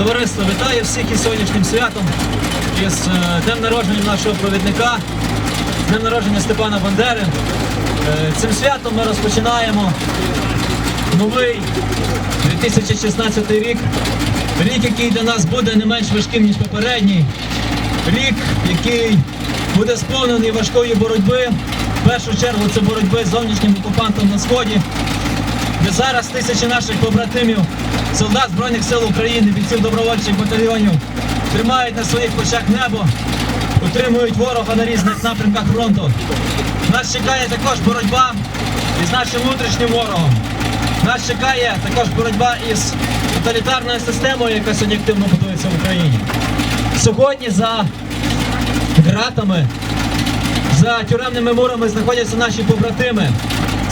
Товариство, вітаю всіх із сьогоднішнім святом, із е, днем народження нашого провідника, днем народження Степана Бандери. Е, Цим святом ми розпочинаємо новий 2016 рік. Рік, який для нас буде не менш важким, ніж попередній. Рік, який буде сповнений важкої боротьби. В першу чергу це боротьби з зовнішнім окупантом на сході, зараз тисячі наших побратимів, солдат Збройних сил України, бійців добровольчих батальйонів тримають на своїх плечах небо, утримують ворога на різних напрямках фронту. Нас чекає також боротьба із нашим внутрішнім ворогом. Нас чекає також боротьба із тоталітарною системою, яка сьогодні активно будується в Україні. Сьогодні за ґратами за тюремними мурами знаходяться наші побратими.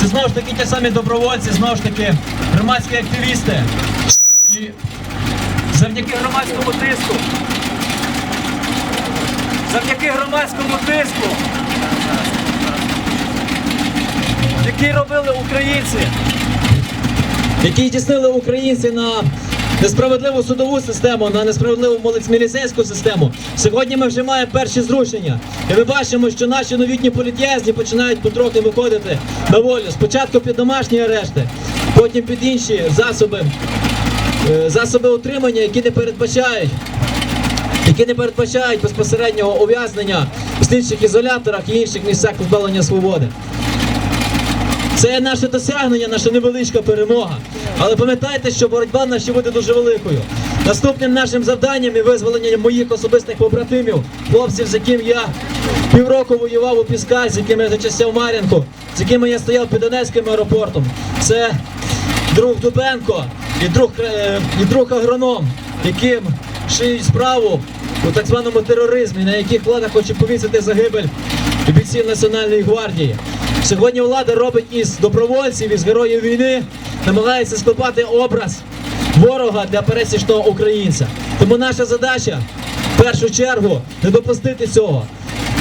Це знову ж таки ті самі добровольці, знову ж таки громадські активісти. І завдяки громадському тиску, завдяки громадському тиску, який робили українці, які діснили українці на несправедливу судову систему, на несправедливу міліцейську систему. Сьогодні ми вже маємо перші зрушення. І ми бачимо, що наші новітні політв'язні починають потрохи виходити на волю. Спочатку під домашні арешти, потім під інші засоби, е, засоби утримання, які не передбачають. Які не передбачають безпосереднього ув'язнення в слідчих ізоляторах і інших місцях позбавлення свободи. Це наше досягнення, наша невеличка перемога. Але пам'ятайте, що боротьба наша буде дуже великою. Наступним нашим завданням і визволенням моїх особистих побратимів, хлопців, з яким я півроку воював у Пісках, з якими я зачастив Мар'їнку, з якими я стояв під Донецьким аеропортом. Це друг Дубенко і друг, е, і друг агроном, яким шиють справу у так званому тероризмі, на яких влада хоче повісити загибель бійців Національної гвардії. Сьогодні влада робить із добровольців, із героїв війни, намагається склепати образ ворога для пересічного українця. Тому наша задача в першу чергу не допустити цього.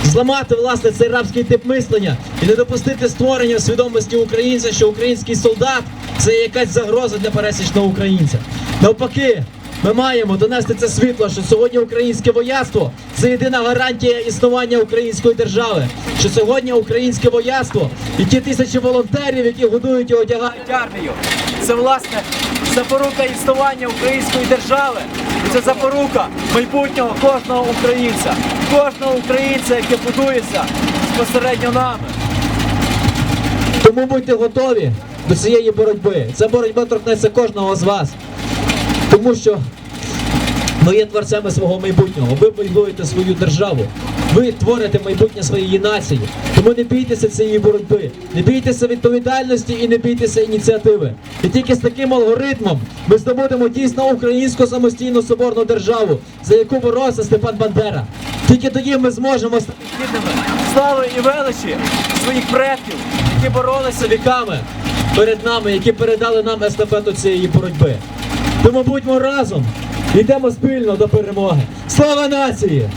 Зламати власне цей рабський тип мислення і не допустити створення свідомості українця, що український солдат це якась загроза для пересічного українця. Навпаки, ми маємо донести це світло, що сьогодні українське вояцтво це єдина гарантія існування української держави. Що сьогодні українське вояцтво і ті тисячі волонтерів, які годують і одягають армію, це власне запорука існування української держави. Це запорука майбутнього кожного українця, кожного українця, який будується безпосередньо нами. Тому будьте готові до цієї боротьби. Ця боротьба торкнеться кожного з вас. Тому що ми є творцями свого майбутнього. Ви будуєте свою державу. Ви творите майбутнє своєї нації. Тому не бійтеся цієї боротьби, не бійтеся відповідальності і не бійтеся ініціативи. І тільки з таким алгоритмом ми здобудемо дійсно українську самостійну соборну державу, за яку боровся Степан Бандера. Тільки тоді ми зможемо стати гідними слави і величі своїх предків, які боролися віками перед нами, які передали нам естафету цієї боротьби. Тому будьмо разом, йдемо спільно до перемоги. Слава нації!